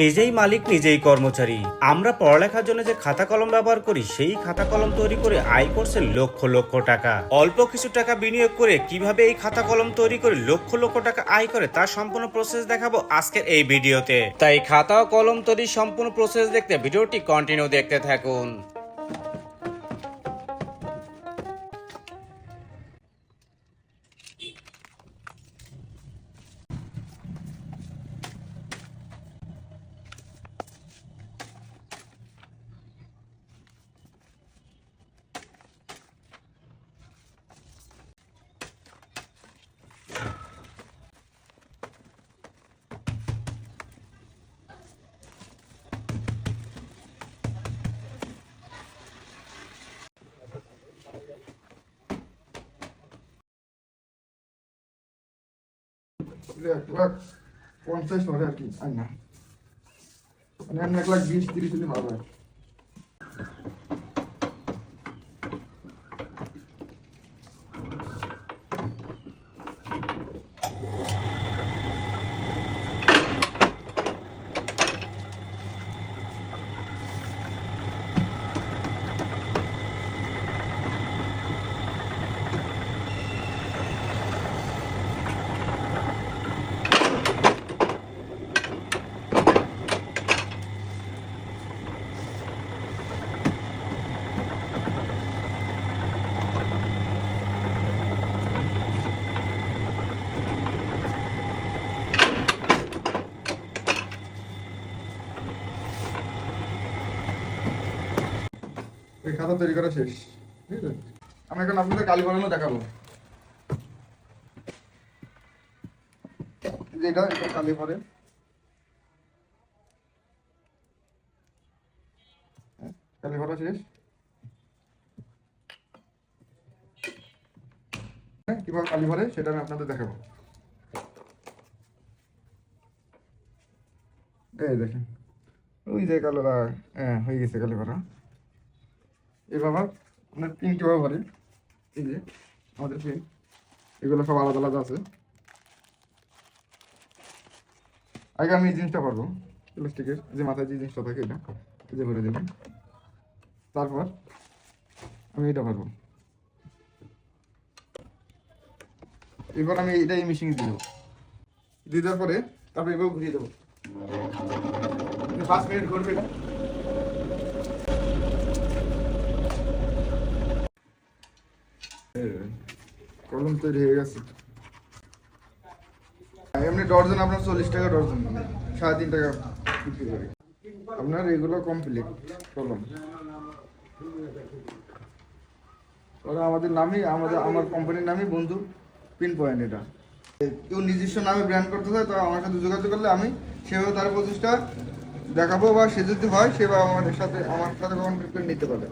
নিজেই মালিক, নিজেই কর্মচারী। আমরা পড়ালেখার জন্য যে খাতা কলম ব্যবহার করি, সেই খাতা কলম তৈরি করে আয় করছে লক্ষ লক্ষ টাকা। অল্প কিছু টাকা বিনিয়োগ করে কীভাবে এই খাতা কলম তৈরি করে লক্ষ লক্ষ টাকা আয় করে, তার সম্পূর্ণ প্রসেস দেখাবো আজকের এই ভিডিওতে। তাই খাতা ও কলম তৈরির সম্পূর্ণ প্রসেস দেখতে ভিডিওটি কন্টিনিউ দেখতে থাকুন। এক লাখ পঞ্চাশ ধরে আর কি আর না। মানে এক লাখ বিশ, তিরিশ হলে ভালো এই খাতা তৈরি করা শেষ ঠিক আছে আমি এখন আপনাদের কালি বানানো দেখাবো। এই যে এটা কালি পরে। হ্যাঁ, কালি ভরা শেষ। হ্যাঁ, কীভাবে কালি ভরে সেটা আমি আপনাদের দেখাবো। এই দেখেন ওই যে কালো হ্যাঁ হয়ে গেছে কালি ভরা এভাবে আপনার পিন কীভাবে ভরে এই যে আমাদের পিন এগুলো সব আলাদা আলাদা আছে। আগে আমি এই জিনিসটা পারব প্লাস্টিকের যে মাথায় যে জিনিসটা থাকে এটা, এই যে ভরে দেবেন তারপর আমি এটা পারব এরপর আমি এটা এই মেশিনে দিয়ে দেবো। দিয়ে দেওয়ার পরে তারপর এভাবে ঘুরিয়ে দেবো। পাঁচ মিনিট ঘুরবে এটা। কলম তৈরি হয়ে গেছে। এমনি ডর্জন আপনার চল্লিশ টাকা ডর্জন সাড়ে তিন টাকা আপনার এগুলো কমপ্লিট কলম। ওরা আমাদের নামই, আমাদের, আমার কোম্পানির নামই বন্ধু পিন পয়েন্ট এটা। কেউ নিজস্ব নামে ব্র্যান্ড করতে চায় তো আমার সাথে যোগাযোগ করলে আমি সেভাবে তার প্রচেষ্টা দেখাবো বা সে যদি হয়, সেভাবে আমাদের সাথে, আমার সাথে কখন নিতে পারে।